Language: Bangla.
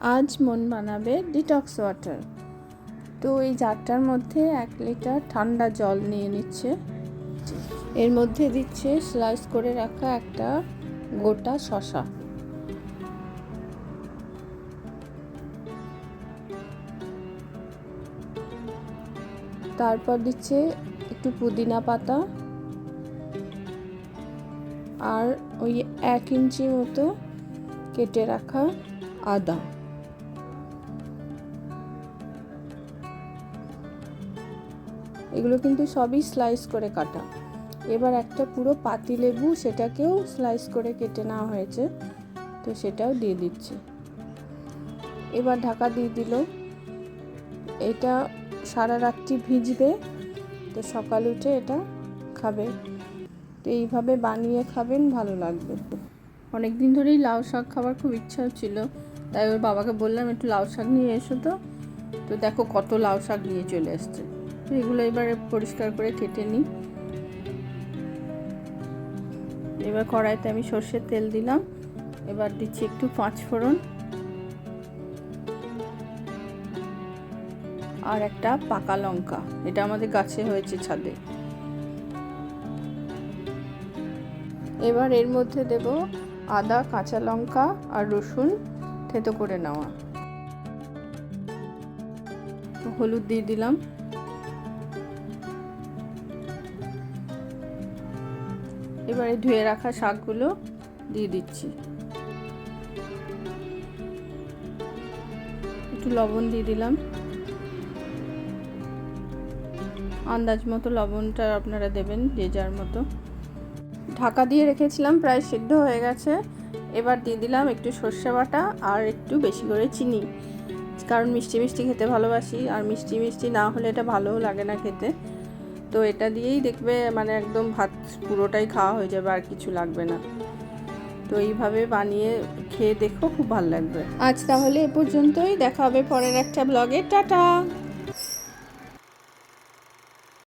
আজ মন বানাবে ডিটক্স ওয়াটার তো এই জারটার মধ্যে এক লিটার ঠান্ডা জল নিয়ে নিচ্ছে। এর মধ্যে দিচ্ছে স্লাইস করে রাখা একটা গোটা শশা। তারপর দিচ্ছে একটু পুদিনা পাতা। আর ওই এক ইঞ্চি মতো কেটে রাখা আদা। এগুলো কিন্তু সবই স্লাইস করে কাটা। এবার একটা পুরো পাতি লেবু সেটাকেও স্লাইস করে কেটে নেওয়া হয়েছে, তো সেটাও দিয়ে দিচ্ছি। এবার ঢাকা দিয়ে দিল। এটা সারা রাত্রি ভিজবে, তো সকাল উঠে এটা খাবে। তো এইভাবে বানিয়ে খাবেন, ভালো লাগবে। অনেক দিন ধরেই লাউ শাক খাবার খুব ইচ্ছা ছিল, তাই ওর বাবাকে বললাম, একটু লাউ শাক নিয়ে এসো তো। তো দেখো কত লাউ শাক নিয়ে চলে এসছে। এগুলো এবারে পরিষ্কার করে কেটে নিই। এবার কড়াইতে আমি সর্ষের তেল দিলাম। এবার দিচ্ছি একটু পাঁচ ফোড়ন। আর একটা পাকা লঙ্কা। এটা আমাদের গাছে হয়েছে ছাদে। এবার এর মধ্যে দেব আদা, কাঁচা লঙ্কা আর রসুন থেতো করে নেওয়া। হলুদ দিয়ে দিলাম। এবারে ধুয়ে রাখা শাকগুলো দিয়ে দিচ্ছি। একটু লবণ দিয়ে দিলাম। আন্দাজ মতো লবণটা আপনারা দেবেন যে যার মতো। ঢাকা দিয়ে রেখেছিলাম, প্রায় সিদ্ধ হয়ে গেছে। এবার দিয়ে দিলাম একটু সর্ষে বাটা আর একটু বেশি করে চিনি। কারণ মিষ্টি মিষ্টি খেতে ভালোবাসি, আর মিষ্টি মিষ্টি না হলে এটা ভালোও লাগে না খেতে। তো এটা দিয়েই দেখবে মানে একদম ভাত পুরোটাই খাওয়া হয়ে যাবে, আর কিছু লাগবে না। তো এইভাবে বানিয়ে খেয়ে দেখো, খুব ভালো লাগবে। আজ তাহলে এ পর্যন্তই, দেখা হবে পরের একটা ব্লগে টাটা!